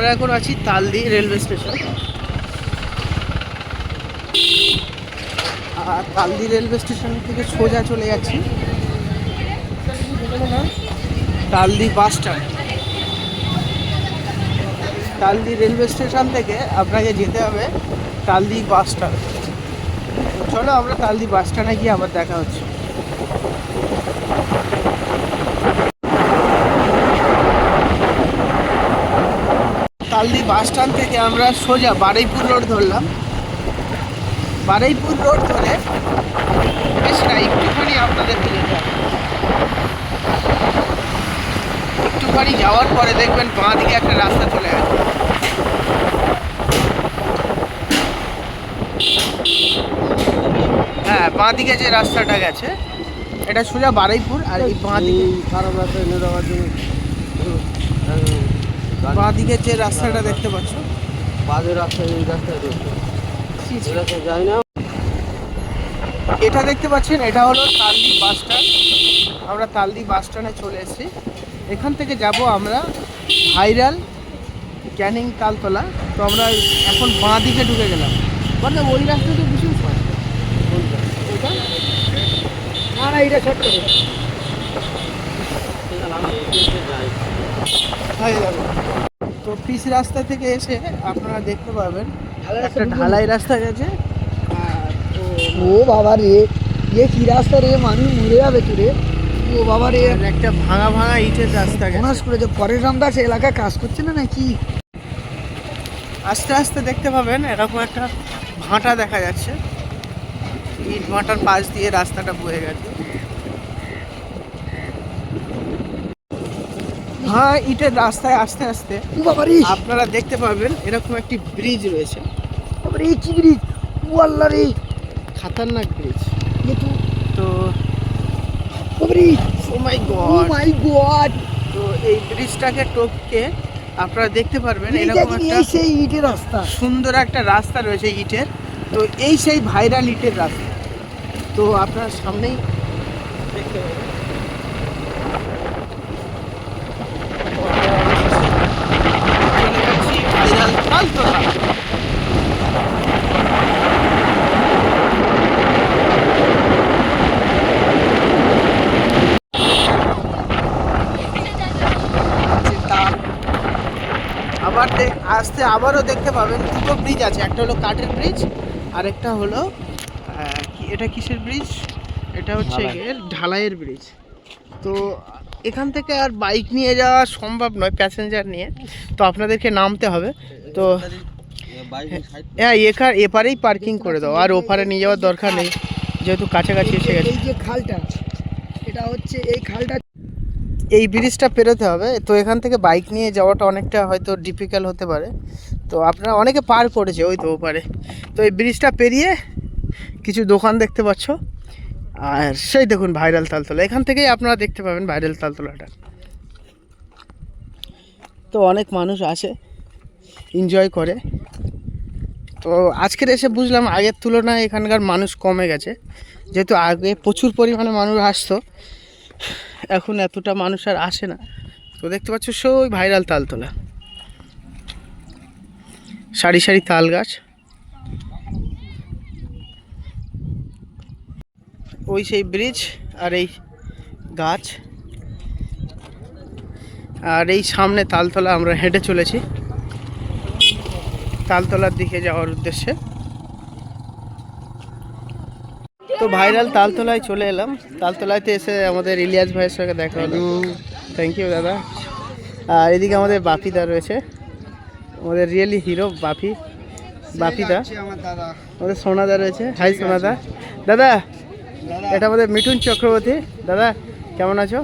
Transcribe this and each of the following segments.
আমরা এখন আছি তালদি রেলওয়ে স্টেশন। আর তালদি রেলওয়ে স্টেশন থেকে সোজা চলে যাচ্ছি। Taldi bus stand. Taldi railway station থেকে আপনাকে যেতে হবে তালদি বাস স্ট্যান্ড। চলো আমরা তালদি বাস স্ট্যান্ডে গিয়ে আবার দেখা হচ্ছে। তালদি বাস স্ট্যান্ড থেকে আমরা সোজা বারুইপুর রোড ধরলাম। বারুইপুর রোড ধরে বেশ না, একটুখানি আপনাদের যেতে হবে একটুখানি যাওয়ার পরে দেখবেন বাঁ দিকে একটা রাস্তা চলে গেছে হ্যাঁ বাঁ দিকে যে রাস্তাটা গেছে, এটা সোজা বারুইপুর আর এই বাঁ দিকে খারাপ রাস্তা এনে দেওয়ার জন্য বাঁ দিকে যে রাস্তাটা দেখতে পাচ্ছ। রাস্তা এই রাস্তায় যাই না। এটা দেখতে পাচ্ছেন এটা হলো তালদি বাস স্ট্যান্ড। আমরা তালদি বাস স্ট্যান্ডে চলে এসেছি। এখান থেকে যাব আমরা ভাইরাল ক্যানিং তালতলা। তো আমরা এখন বাঁ দিকে ঢুকে গেলাম। মানে ওই রাস্তাটা ভীষণ ফাস্ট ওইটা না না এটা ছোট হয়ে যাবে তো পিস রাস্তা থেকে এসে আপনারা দেখতে পাবেন একটা ঢালাই রাস্তা গেছে। আর তো ও বাবা রে এ কি রাস্তা রে? মানুষ মরে যাবে তো রে? ও বাবা রে। একটা ভাঙা ভাঙা ইটের রাস্তা গেছে। বোনাস করে যে পরের রামদাস এলাকায় কাজ করছে না নাকি? আস্তে আস্তে দেখতে পাবেন এরকম একটা ভাঁটা দেখা যাচ্ছে। ইট ভাঁটার পাশ দিয়ে রাস্তাটা বয়ে গেছে। হ্যাঁ ইটের রাস্তায় আস্তে আস্তে আপনারা দেখতে পাবেন এরকম একটি ব্রিজ রয়েছে। বাবা রে কি ব্রিজ ও আল্লাহ রে। খাতারনাক ব্রিজ এ তো ও মাই গড মাই গড তো এই ব্রিজটাকে টপকে আপনারা দেখতে পারবেন এরকম একটা সেই ইটের রাস্তা। সুন্দর একটা রাস্তা রয়েছে ইটের। তো এই সেই ভাইরাল ইটের রাস্তা। তো আপনার সামনেই দেখতে পাবেন চলে যাচ্ছি ভাইরাল তালতলা। যে তাল আবার দেখ আসতে আবারও দেখতে পাবেন দুটো ব্রিজ আছে। একটা হলো কাঠের ব্রিজ আর একটা হলো এটা কিসের ব্রিজ এটা হচ্ছে ঢালাই। ঢালাইয়ের ব্রিজ তো এখান থেকে আর বাইক নিয়ে যাওয়া সম্ভব নয় প্যাসেঞ্জার নিয়ে। তো আপনাদেরকে নামতে হবে। তো হ্যাঁ এখার এপারেই পার্কিং করে দাও। আর ওপারে নিয়ে যাওয়ার দরকার নেই যেহেতু কাছাকাছি এসে গেছে। এই যে খালটা এটা হচ্ছে এই খালটা এই ব্রিজটা পেরোতে হবে। তো এখান থেকে বাইক নিয়ে যাওয়াটা অনেকটা হয়তো ডিফিকাল্ট হতে পারে। তো আপনারা অনেকে পার করেছে ওই তো ওপারে তো এই ব্রিজটা পেরিয়ে কিছু দোকান দেখতে পাচ্ছ। আর সেই দেখুন ভাইরাল তালতলা। এখান থেকেই আপনারা দেখতে পাবেন ভাইরাল তালতলাটা। তো অনেক মানুষ আসে এনজয় করে। তো আজকের এসে বুঝলাম আগের তুলনায় এখানকার মানুষ কমে গেছে। যেহেতু আগে প্রচুর পরিমাণে মানুষ আসতো। এখন এতটা মানুষ আর আসে না। তো দেখতে পাচ্ছ সই ভাইরাল তালতলা। সারি সারি তাল গাছ। ওই সেই ব্রিজ আর এই গাছ। আর এই সামনে তালতলা আমরা হেঁটে চলেছি। তালতলার দিকে যাওয়ার উদ্দেশ্যে। তো ভাইরাল তালতলায় চলে এলাম। তালতলাতে এসে আমাদের ইলিয়াস ভাইয়ের সঙ্গে দেখা হলো। থ্যাংক ইউ দাদা। আর এদিকে আমাদের বাপিদা রয়েছে। আমাদের রিয়েলি হিরো বাপি। বাপিদা। দাদা। আমাদের সোনাদা রয়েছে। হাই সোনাদা। দাদা এটা আমাদের মিঠুন চক্রবর্তী। দাদা কেমন আছো?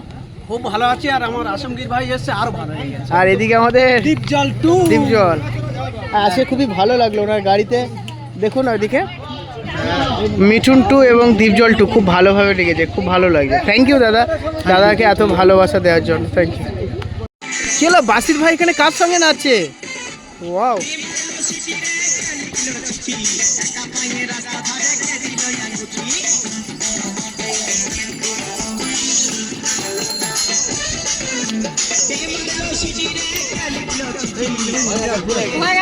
খুব ভালো আছে আর আমার আসমগীর ভাই এসছে আরও ভালো আর এদিকে আমাদের দীপ জল টু। দীপজল। আসে খুবই ভালো লাগল ওনার গাড়িতে। দেখুন ওইদিকে। মিঠুন টু এবং দীপজল টু খুব ভালোভাবে লেগেছে, খুব ভালো লাগছে। থ্যাংক ইউ দাদা। দাদাকে এত ভালোবাসা দেওয়ার জন্য। থ্যাংক ইউ হলো বাসির ভাই এখানে কার সঙ্গে নাচছে? ওয়াও